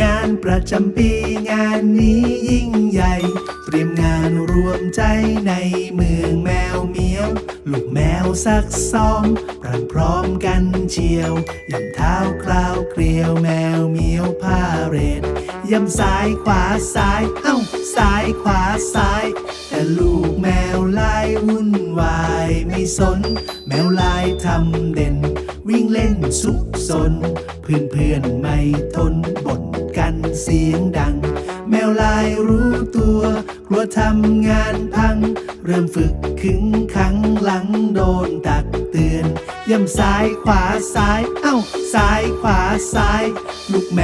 งานประจำปีงานนี้ยิ่งใหญ่ เตรียมงานรวมใจในเมืองแมวเมียว ลูกแมวซักซ้อมพรันพร้อมกันเชียวยำเท้าคราวเกลียวแมวเมียวพาเรดยำซ้ายขวาซ้าย เอ้าซ้ายขวาซ้าย แต่ลูกแมวลายวุ่นวายไม่สน แมวลายทำเด่น วิ่งเล่นซุกซนเพื่อนเพื่อนไม่ทนบ่น กันเสียงดัง แมวลายรู้ตัว กลัวทำงานพัง เริ่มฝึกขึงขังหลังโดนตักเตือนย่ำซ้ายขวาซ้าย เอ้า ซ้ายขวาซ้าย ลูกแม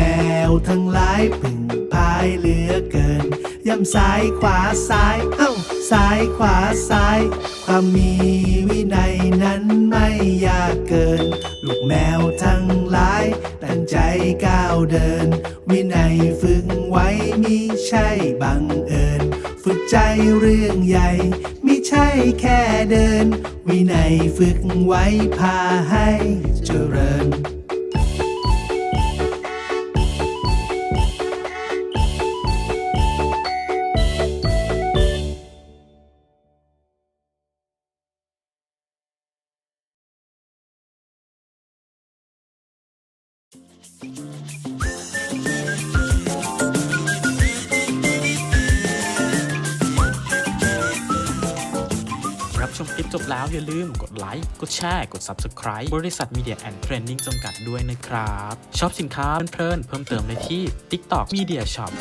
วทั้งหลายพึ่งพายเหลือเกินย่ำซ้ายขวาซ้าย เอ้า ซ้ายขวาซ้าย ความมีวินัยนั้นไม่ยากเกิน ลูกแมวทั้งหลาย ตั้งใจก้าวเดิน วินัยฝึกไว้มิใช่บังเอิญ ฝึกใจเรื่องใหญ่มิใช่แค่เดิน วินัยฝึกไว้พาให้เจริญ รับชมคลิปจบแล้วอย่าลืมกดไลค์ กดแชร์ กด Subscribe บริษัท Media and Training จำกัดด้วยนะครับ ชอบสินค้าเพลินๆเพิ่มเติมได้ที่ TikTok Media Shop